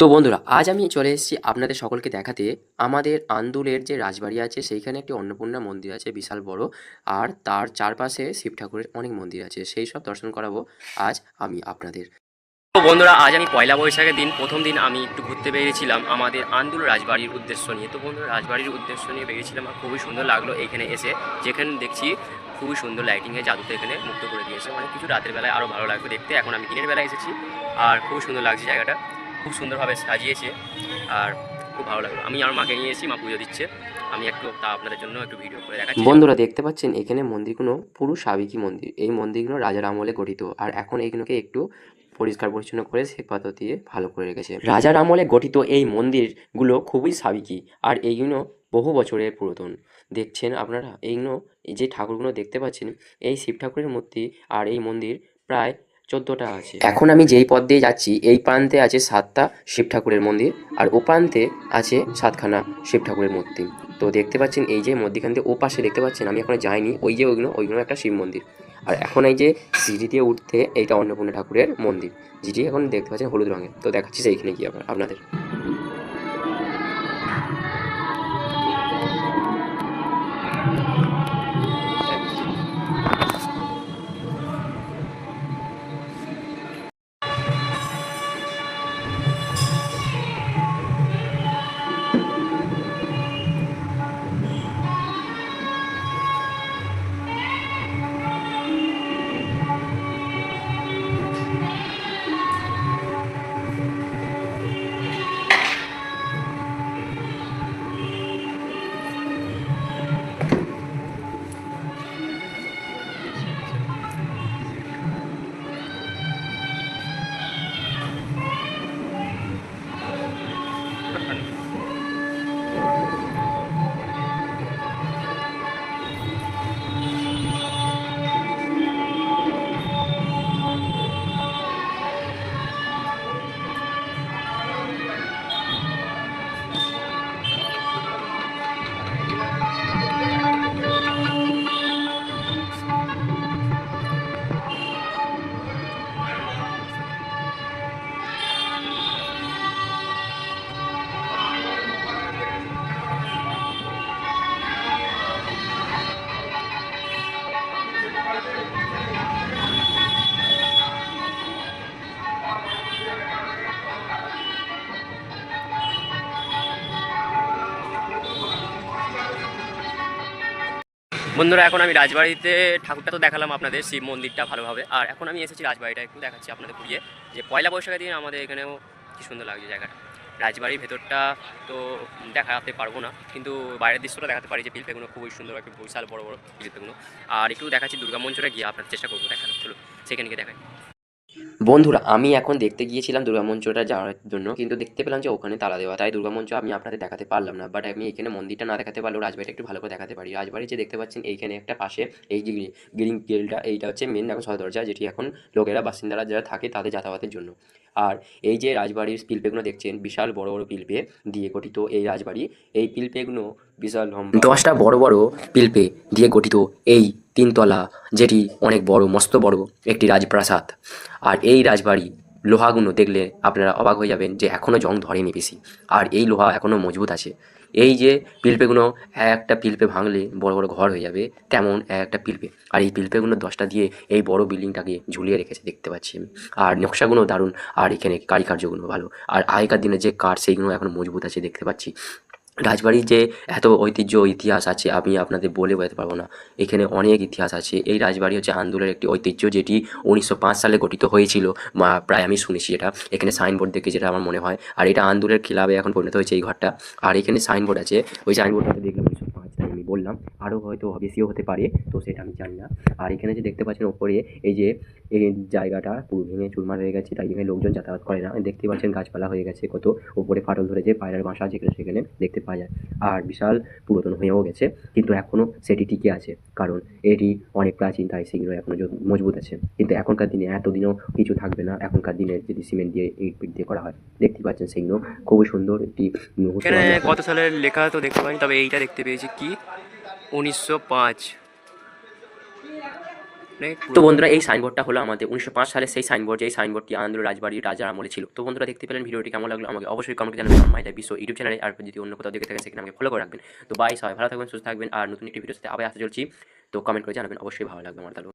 তো বন্ধুরা, আজ আমি চলে এসেছি আপনাদের সকলকে দেখাতে। আমাদের আন্দুলের যে রাজবাড়ি আছে, সেইখানে একটি অন্নপূর্ণা মন্দির আছে, বিশাল বড়। আর তার চারপাশে শিব ঠাকুরের অনেক মন্দির আছে। সেই সব দর্শন করাবো আজ আমি আপনাদের। তো বন্ধুরা, আজ আমি পয়লা বৈশাখের দিন, প্রথম দিন আমি একটু ঘুরতে বেরিয়েছিলাম আমাদের আন্দুল রাজবাড়ির উদ্দেশ্য নিয়ে। তো বন্ধুরা, রাজবাড়ির উদ্দেশ্য নিয়ে বেরিয়েছিলাম আর খুবই সুন্দর লাগল এখানে এসে। যেখানে দেখছি খুবই সুন্দর লাইটিংয়ে জাদুতে এখানে মুক্ত করে দিয়েছে। মানে কিছু রাতের বেলায় আরও ভালো লাগবে দেখতে। এখন আমি দিনের বেলায় এসেছি, আর খুবই সুন্দর লাগছে জায়গাটা। খুব সুন্দরভাবে সাজিয়েছে আর খুব ভালো লাগল। আমি আমার মাকে নিয়ে এসেছি, মা পুজো দিচ্ছে। আমি একটু তা আপনাদের জন্য একটু ভিডিও করে দেখাচ্ছি। বন্ধুরা, দেখতে পাচ্ছেন, এখানে মন্দিরগুলো পুরো সাবেকি মন্দির। এই মন্দিরগুলো রাজার আমলে গঠিত। আর এখন এইগুলোকে একটু পরিষ্কার পরিচ্ছন্ন করে শ্বেত পাথর দিয়ে ভালো করে রেখেছে। রাজার আমলে গঠিত এই মন্দিরগুলো খুবই সাবেকি আর এইগুলো বহু বছরের পুরাতন। দেখছেন আপনারা? এইগুলো, এই যে ঠাকুরগুলো দেখতে পাচ্ছেন, এই শিব ঠাকুরের মূর্তি আর এই মন্দির প্রায় চোদ্দোটা আছে। এখন আমি যেই পথ দিয়ে যাচ্ছি, এই প্রান্তে আছে সাতটা শিব ঠাকুরের মন্দির আর ও প্রান্তে আছে সাতখানা শিব ঠাকুরের মূর্তি। তো দেখতে পাচ্ছেন এই যে মধ্যিখান থেকে ও পাশে দেখতে পাচ্ছেন, আমি এখন যাইনি, ওই যে ওইগুলো ওইগুলো একটা শিব মন্দির। আর এখন এই যে সিঁড়ি দিয়ে উঠতে এইটা অন্নপূর্ণা ঠাকুরের মন্দির। যেটি এখন দেখতে পাচ্ছেন হলুদ রঙের। তো দেখাচ্ছি সেইখানে কি আবার আপনাদের। বন্ধুরা, এখন আমি রাজবাড়িতে, ঠাকুরটা তো দেখালাম আপনাদের, শিব মন্দিরটা ভালোভাবে। আর এখন আমি এসেছি রাজবাড়িটা, একটু দেখাচ্ছি আপনাদের ঘুরিয়ে। যে পয়লা বৈশাখের দিন আমাদের এখানেও কি সুন্দর লাগছে জায়গাটা। রাজবাড়ির ভেতরটা তো দেখাতে পারব না, কিন্তু বাইরের দৃশ্যটা দেখাতে পারি যে পিলপেগুলো খুবই সুন্দর, একটা বিশাল বড় বড় পিলপেগুলো। আর একটু দেখাচ্ছি দুর্গা মঞ্চটা গিয়ে আপনার চেষ্টা করব দেখানোর চলো সেখানে গিয়ে দেখাই। বন্ধুরা, আমি এখন দেখতে গিয়েছিলাম দুর্গা মঞ্চটা যাওয়ার জন্য, কিন্তু দেখতে পেলাম যে ওখানে তালা দেওয়া, তাই দুর্গা মঞ্চ আমি আপনাদের দেখাতে পারলাম না। বাট আমি এখানে মন্দিরটা না দেখাতে পারলেও রাজবাড়িটা একটু ভালো করে দেখাতে পারি। রাজবাড়ি যে দেখতে পাচ্ছেন, এইখানে একটা পাশে এই যে গ্রিন গেলটা এইটা হচ্ছে মেন এখন সদরজা দরজা, যেটি এখন লোকেরা, বাসিন্দারা যারা থাকে, তাদের যাতায়াতের জন্য। আর এই যে রাজবাড়ির পিলপেগুলো দেখছেন, বিশাল বড় বড় পিলপে দিয়ে গঠিত এই রাজবাড়ি, এই পিলপেগুলো বিশাল লম্বা। দশটা বড় বড় পিলপে দিয়ে গঠিত এই তিনতলা, যেটি অনেক বড়, মস্ত বড় একটি রাজপ্রাসাদ। আর এই রাজবাড়ি লোহাগুলো দেখলে আপনারা অবাক হয়ে যাবেন যে এখনও জং ধরেনি বেশি। আর এই লোহা এখনও মজবুত আছে। এই যে পিলপেগুলো একটা পিলপে ভাঙলে বড় বড় ঘর হয়ে যাবে, তেমন একটা পিলপে। আর এই পিলপেগুলো দশটা দিয়ে এই বড় বিল্ডিংটাকে ঝুলিয়ে রেখেছে দেখতে পাচ্ছি। আমি আর নকশাগুলো দারুণ, আর এখানে কারিকার্যগুলো ভালো। আর আগেকার দিনে যে কাঠ সেইগুলো এখন মজবুত আছে দেখতে পাচ্ছি। রাজবাড়ির যে এত ঐতিহ্য, ইতিহাস আছে, আমি আপনাদের বলে বোঝাতে পারব না। এখানে অনেক ইতিহাস আছে। এই রাজবাড়ি হচ্ছে আন্দোলনের একটি ঐতিহ্য, যেটি উনিশশো পাঁচ সালে গঠিত হয়েছিল। মা, প্রায় আমি শুনেছি এটা এখানে সাইনবোর্ড দেখে যেটা আমার মনে হয়। আর এটা আন্দোলনের খিলাবে এখন পরিণত হয়েছে এই ঘরটা। আর এখানে সাইনবোর্ড আছে। ওই সাইনবোর্ডটা দেখলাম উনিশশো পাঁচ তাই আমি বললাম আরও হয়তো বেশিও হতে পারে, তো সেটা আমি জানি না। আর এখানে যে দেখতে পাচ্ছেন ওপরে, এই যে, এই জায়গাটা পুরো ভেঙে চুরমার হয়ে গেছে, তাই এখানে লোকজন যাতায়াত করে না। দেখতে পাচ্ছেন গাছপালা হয়ে গেছে, কত ওপরে ফাটল ধরেছে, পায়রার বাসা যেখানে সেখানে দেখতে পাওয়া যায়। আর বিশাল পুরাতন হয়েও গেছে, কিন্তু এখনও সেটি টিকে আছে, কারণ এটি অনেক প্রাচীন, তাই সেগুলো এখনও মজবুত আছে। কিন্তু এখনকার দিনে এতদিনও কিছু থাকবে না, এখনকার দিনে যদি সিমেন্ট দিয়ে ইট পিট দিয়ে করা হয়। দেখতে পাচ্ছেন সেগুলো খুবই সুন্দর একটি কত সালের লেখা তো দেখতে পাইনি, তবে এইটা দেখতে পেয়েছি। কি? উনিশশো পাঁচ। অনেক তো বন্ধুরা এই সাইনবোর্ডটা হলো আমাদের উনিশশো পাঁচ সালে সেই সাইনবোর্ড যে সাইনবোর্ডটি আনন্দ রাজবাড়ি রাজার আমলে ছিল। তো বন্ধুরা দেখতে পেলেন ভিডিওটি কেমন লাগল? আমাকে অবশ্যই কমেন্ট জানাবেন। মাইটা বিশ্ব ইউটিউব চ্যানেলে আর যদি অন্য কোথাও দেখে থাকেন সেখানে আমাকে ফলো করে রাখবেন। তো বাই সবাই ভালো থাকবেন সুস্থ থাকবেন আর নতুন একটি ভিডিও সাথে আবার আসতে চলছি তো কমেন্ট করে জানাবেন অবশ্যই ভালো লাগবে আমার তাহলে।